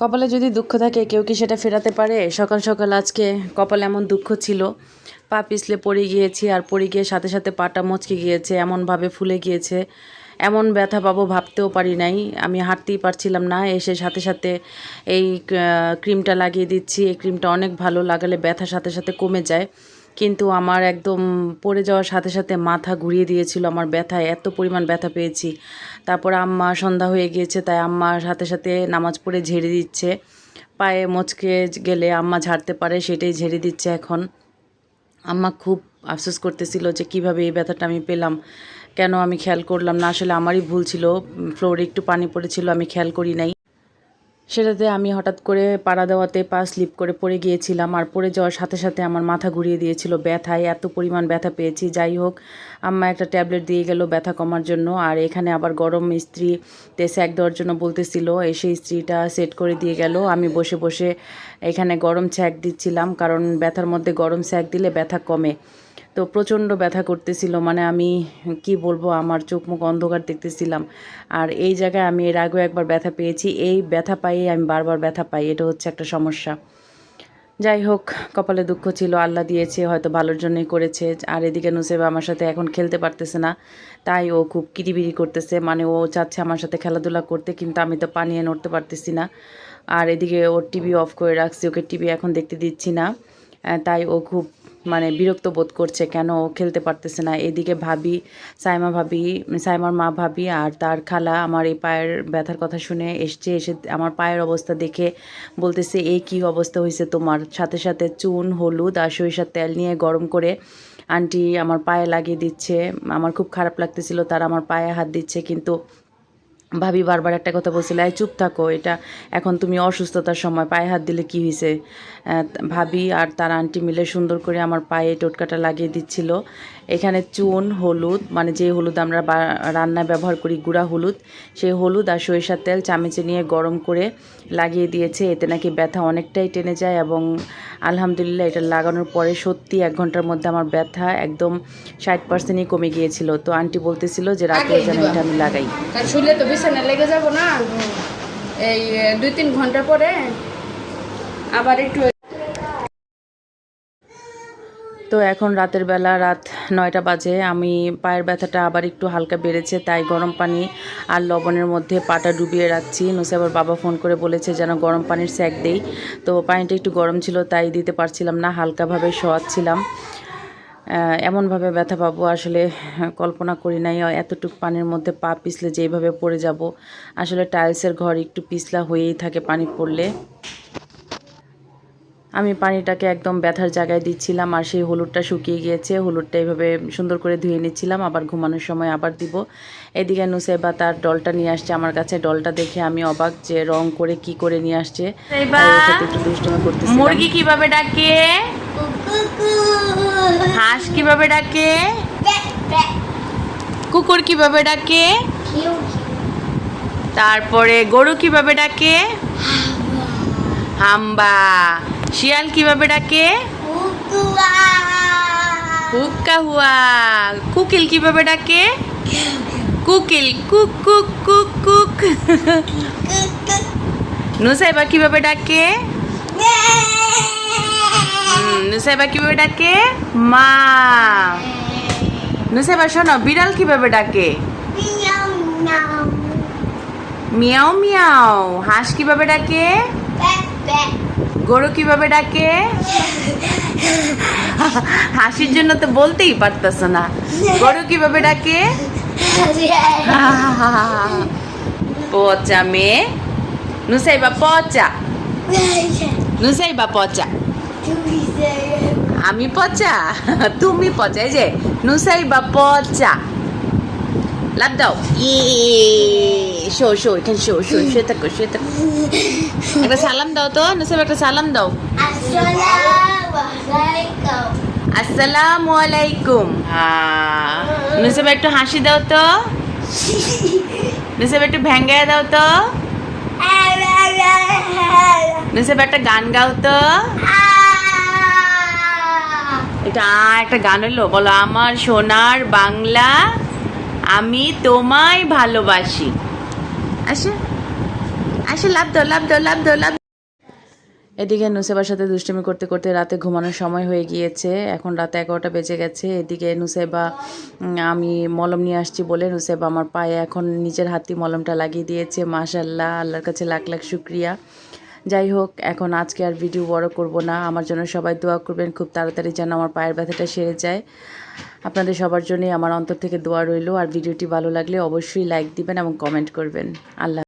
কপালে যদি দুঃখ থাকে, কেউ কি সেটা ফেরাতে পারে? সকাল সকাল আজকে কপালে এমন দুঃখ ছিল। পা পিছলে পড়ে গিয়েছি আর পড়ে গিয়ে সাথে সাথে পাটা মচকে গিয়েছে, এমনভাবে ফুলে গিয়েছে। এমন ব্যথা পাবো ভাবতেও পারি নাই। আমি হাঁটতেই পারছিলাম না। এসে সাথে সাথে এই ক্রিমটা লাগিয়ে দিচ্ছি। এই ক্রিমটা অনেক ভালো, লাগালে ব্যথা সাথে সাথে কমে যায়। কিন্তু আমার একদম পড়ে যাওয়ার সাথে সাথে মাথা ঘুরিয়ে দিয়েছিল, আমার ব্যথায়, এত পরিমাণ ব্যথা পেয়েছি। তারপর আম্মা সন্ধ্যা হয়ে গিয়েছে, তাই আম্মার সাথে সাথে নামাজ পড়ে ঝেড়ে দিচ্ছে। পায়ে মচকে গেলে আম্মা ঝাড়তে পারে, সেটাই ঝেড়ে দিচ্ছে এখন। আম্মা খুব আফসোস করতেছিল যে কীভাবে এই ব্যথাটা আমি পেলাম, কেন আমি খেয়াল করলাম না? আসলে আমারই ভুল ছিল ফ্লোরে একটু পানি পড়েছিল, আমি খেয়াল করি নাই। সেটাতে আমি হঠাৎ করে পাড়া দেওয়াতে পা স্লিপ করে পড়ে গিয়েছিলাম আর পড়ে যাওয়ার সাথে সাথে আমার মাথা ঘুরিয়ে দিয়েছিল ব্যথায়, এত পরিমাণ ব্যথা পেয়েছি। যাই হোক, আম্মা একটা ট্যাবলেট দিয়ে গেল ব্যথা কমার জন্য আর এখানে আবার গরম ইস্ত্রি তে স্যাক দেওয়ার জন্য বলতেছিল, এসে ইস্ত্রিটা সেট করে দিয়ে গেল। আমি বসে বসে এখানে গরম ছ্যাক দিচ্ছিলাম কারণ ব্যথার মধ্যে গরম ছ্যাক দিলে ব্যথা কমে। তো প্রচণ্ড ব্যথা করতেছিল মানে আমি কি বলব, আমার চোখ মুখ অন্ধকার দেখতেছিলাম। আর এই জায়গায় আমি এর আগেও একবার ব্যথা পেয়েছি, এই ব্যথা পাইয়ে আমি বারবার ব্যথা পাই, এটা হচ্ছে একটা সমস্যা। যাই হোক, কপালে দুঃখ ছিল, আল্লাহ দিয়েছে, হয়তো ভালোর জন্যই করেছে, আর এদিকে নুসেবা আমার সাথে এখন খেলতে পারতেছে না, তাই ও খুব কিরিবিরি করতেছে মানে ও চাচ্ছে আমার সাথে খেলাধুলা করতে, কিন্তু আমি তো পানিয়ে নড়তে পারতেছি না। আর এদিকে ওর টিভি অফ করে রাখছি, ওকে টিভি এখন দেখতে দিচ্ছি না তাই ও খুব মানে বিরক্ত বোধ করছে, কেন ও খেলতে পারতেছে না? এদিকে ভাবি, সাইমা ভাবি, সাইমার মা ভাবি আর তার খালা আমার এই পায়ের ব্যথার কথা শুনে এসছে, এসে আমার পায়ের অবস্থা দেখে বলতেছে এই কি অবস্থা হয়েছে তোমার? সাথে সাথে চুন, হলুদ আর সরিষার তেল নিয়ে গরম করে আন্টি আমার পায়ে লাগিয়ে দিচ্ছে। আমার খুব খারাপ লাগতেছিল, তারা আমার পায়ে হাত দিচ্ছে, কিন্তু ভাবি বারবার একটা কথা বলছিল এই চুপ থাকো এটা এখন তুমি অসুস্থতার সময় পায়ে হাত দিলে কি হয়েছে? ভাবি আর তার আন্টি মিলে সুন্দর করে আমার পায়ে টোটকাটা লাগিয়ে দিচ্ছিল। এখানে চুন হলুদ মানে যে হলুদ আমরা রান্নায় ব্যবহার করি গুঁড়া হলুদ সেই হলুদ আর সরিষার তেল চামেচে নিয়ে গরম করে লাগিয়ে দিয়েছে। এতে নাকি ব্যথা অনেকটাই টেনে যায় এবং আলহামদুলিল্লাহ এটা লাগানোর পরে সত্যি এক ঘণ্টার মধ্যে আমার ব্যথা একদম ষাট পার্সেন্টই কমে গিয়েছিল। তো আন্টি বলতেছিল যে রাতে যেন এটা আমি লাগাই। শুলে লেগে যাব না? এই দুই তিন ঘণ্টা পরে আবার একটু তো এখন রাতের বেলা রাত নয়টা বাজে। আমি পায়ের ব্যথাটা আবার একটু হালকা বেড়েছে, তাই গরম পানি আর লবণের মধ্যে পাটা ডুবিয়ে রাখছি। নুসাইবার বাবা ফোন করে বলেছে যেন গরম পানির স্যাক দেই। তো পানিটা একটু গরম ছিল, তাই দিতে পারছিলাম না, হালকাভাবে শোয়াচ্ছিলাম। এমনভাবে ব্যথা পাবো, আসলে কল্পনা করি নাই এতটুক পানির মধ্যে পা পিছলে যেভাবে পড়ে যাব। আসলে টাইলসের ঘর একটু পিছলা হয়েই থাকে পানি পড়লে। আমি পানিটাকে একদম ব্যথার জায়গায় দিচ্ছিলাম আর সেই হলুদটা শুকিয়ে গিয়েছে। হলুদটা এইভাবে সুন্দর করে ধুয়ে নিচ্ছিলাম আবার ঘুমানোর সময় আবার দিব। এদিকে নুসাইবা তার ডলটা নিয়ে আসছে আমার কাছে। ডলটা দেখে আমি অবাক যে রং করে কি করে নিয়ে আসছে। একটু দুষ্টুমি মুরগি কীভাবে ডাকে? হাঁস কীভাবে ডাকে? কুকুর কীভাবে ডাকে? তারপরে গরু কীভাবে ডাকে? হাম্বা। শিয়াল কীভাবে ডাকে? হুক্কা হুয়া। কুকিল কীভাবে ডাকে? কুকিল, কুক কুক কুক কুক। নুসাইবা কীভাবে ডাকে? নুসাইবা কীভাবে ডাকে? মা। নুসাইবা, শোনো, বিড়াল কীভাবে ডাকে? মিয়াও মিয়াও। হাঁস কীভাবে ডাকে? গরু কীভাবে ডাকে? হাসির জন্য তো বলতেই পারতেছ না। গরু কীভাবে ডাকে? পচা মেয়ে। নুসাইবা, পচা। নুসাইবা, পচা। আমি পচা? তুমি পচা। যে, নুসাইবা, পচা। লাভ দাও। ইয়ে। শো শো এখানে শো শো শুয়ে থাকো শুয়ে থাকো একটা সালাম দাও তো নুসাইবা একটা সালাম দাও আসসালামু আলাইকুম নুসাইবা একটু হাসি দাও তো নুসাইবা একটু ভ্যাঙ্গায় দাও তো নুসাইবা একটা গান গাও তো এটা একটা গান হলো বলো আমার সোনার বাংলা আমি তোমায় ভালোবাসি আসো এদিকে নুসেবার সাথে দুষ্টমি করতে করতে রাতে ঘুমানোর সময় হয়ে গিয়েছে। এখন রাতে এগারোটা বেজে গেছে। এদিকে নুসেবা আমি মলম নিয়ে আসছি বলে নুসেবা আমার পায়ে এখন নিজের হাতি মলমটা লাগিয়ে দিয়েছে। মাশাল্লাহ আল্লাহর কাছে লাখ লাখ শুক্রিয়া। যাই হোক, এখন আজকে আর ভিডিও বড় করব না। আমার জন্য সবাই দোয়া করবেন, খুব তাড়াতাড়ি যেন আমার পায়ের ব্যথাটা সেরে যায়। আপনাদের সবার জন্যই আমার অন্তর থেকে দোয়া রইল। আর ভিডিওটি ভালো লাগলে অবশ্যই লাইক দিবেন এবং কমেন্ট করবেন। আল্লাহ